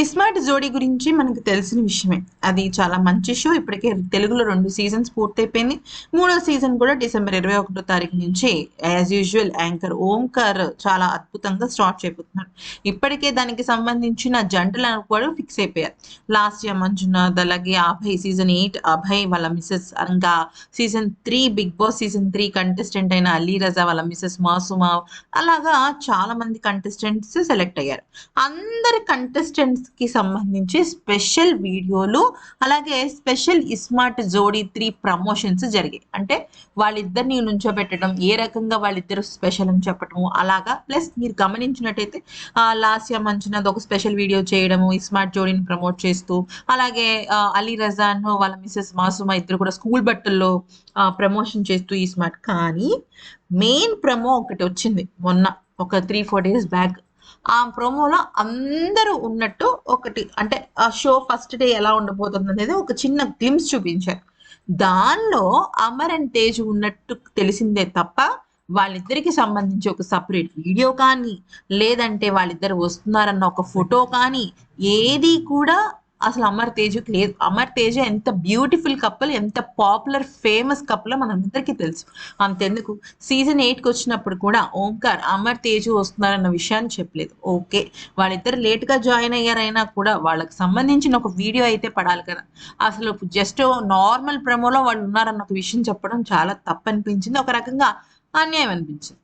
ఇస్మార్ట్ జోడీ గురించి మనకు తెలిసిన విషయమే. అది చాలా మంచి షో ఇప్పటికే తెలుగులో రెండు సీజన్స్ పూర్తయిపోయింది. మూడో సీజన్ కూడా డిసెంబర్ ఇరవై ఒకటో తారీఖు నుంచి యాజ్ యూజువల్ యాంకర్ ఓంకార్ చాలా అద్భుతంగా స్టార్ట్ చేయబోతున్నాడు. ఇప్పటికే దానికి సంబంధించిన జంటలు కూడా ఫిక్స్ అయిపోయారు. లాస్ట్ ఇయర్ మంజునాథ్ అలాగే అభయ్ సీజన్ ఎయిట్ అభయ్ వాళ్ళ మిసెస్ ఇంకా season three Bigg Boss season three contestant అయిన అలీ రజా వాళ్ళ మిసెస్ మాసుమా అలాగా చాలా మంది కంటెస్టెంట్స్ సెలెక్ట్ అయ్యారు. అందరి కంటెస్టెంట్స్ కి సంబంధించి స్పెషల్ వీడియోలు అలాగే స్పెషల్ ఇస్మార్ట్ జోడీ త్రీ ప్రమోషన్స్ జరిగాయి. అంటే వాళ్ళిద్దరిని నుంచోబెట్టడం ఏ రకంగా వాళ్ళిద్దరు స్పెషల్ అని చెప్పడం అలాగా. ప్లస్ మీరు గమనించినట్టయితే లాస్య మంచినది ఒక స్పెషల్ వీడియో చేయడము ఇస్మార్ట్ జోడీని ప్రమోట్ చేస్తూ అలాగే అలీ రజాన్ వాళ్ళ మిస్సెస్ మాసుమా ఇద్దరు కూడా స్కూల్ బట్టల్లో ప్రమోషన్ చేస్తూ ఈ స్మార్ట్. కానీ మెయిన్ ప్రమో ఒకటి వచ్చింది మొన్న ఒక త్రీ ఫోర్ డేస్ బ్యాక్. ఆ ప్రోమోలో అందరూ ఉన్నట్టు ఒకటి అంటే ఆ షో ఫస్ట్ డే ఎలా ఉండబోతుంది అనేది ఒక చిన్న గ్లిమ్స్ చూపించారు. దానిలో అమర్ అండ్ తేజ్ ఉన్నట్టు తెలిసిందే తప్ప వాళ్ళిద్దరికి సంబంధించి ఒక సపరేట్ వీడియో కానీ లేదంటే వాళ్ళిద్దరు వస్తున్నారన్న ఒక ఫోటో కానీ ఏది కూడా అసలు అమర్ తేజుకి లేదు. అమర్ తేజ ఎంత బ్యూటిఫుల్ కప్పుల్ ఎంత పాపులర్ ఫేమస్ కప్పులో మనందరికీ తెలుసు. అంతెందుకు? సీజన్ ఎయిట్కి వచ్చినప్పుడు కూడా ఓంకార్ అమర్ తేజు వస్తున్నారన్న విషయాన్ని చెప్పలేదు. ఓకే. వాళ్ళిద్దరు లేట్గా జాయిన్ అయ్యారైనా కూడా వాళ్ళకి సంబంధించిన ఒక వీడియో అయితే పడాలి కదా. అసలు జస్ట్ నార్మల్ ప్రమోలో వాళ్ళు ఉన్నారన్న ఒక విషయం చెప్పడం చాలా తప్పు అనిపించింది ఒక రకంగా అన్యాయం అనిపించింది.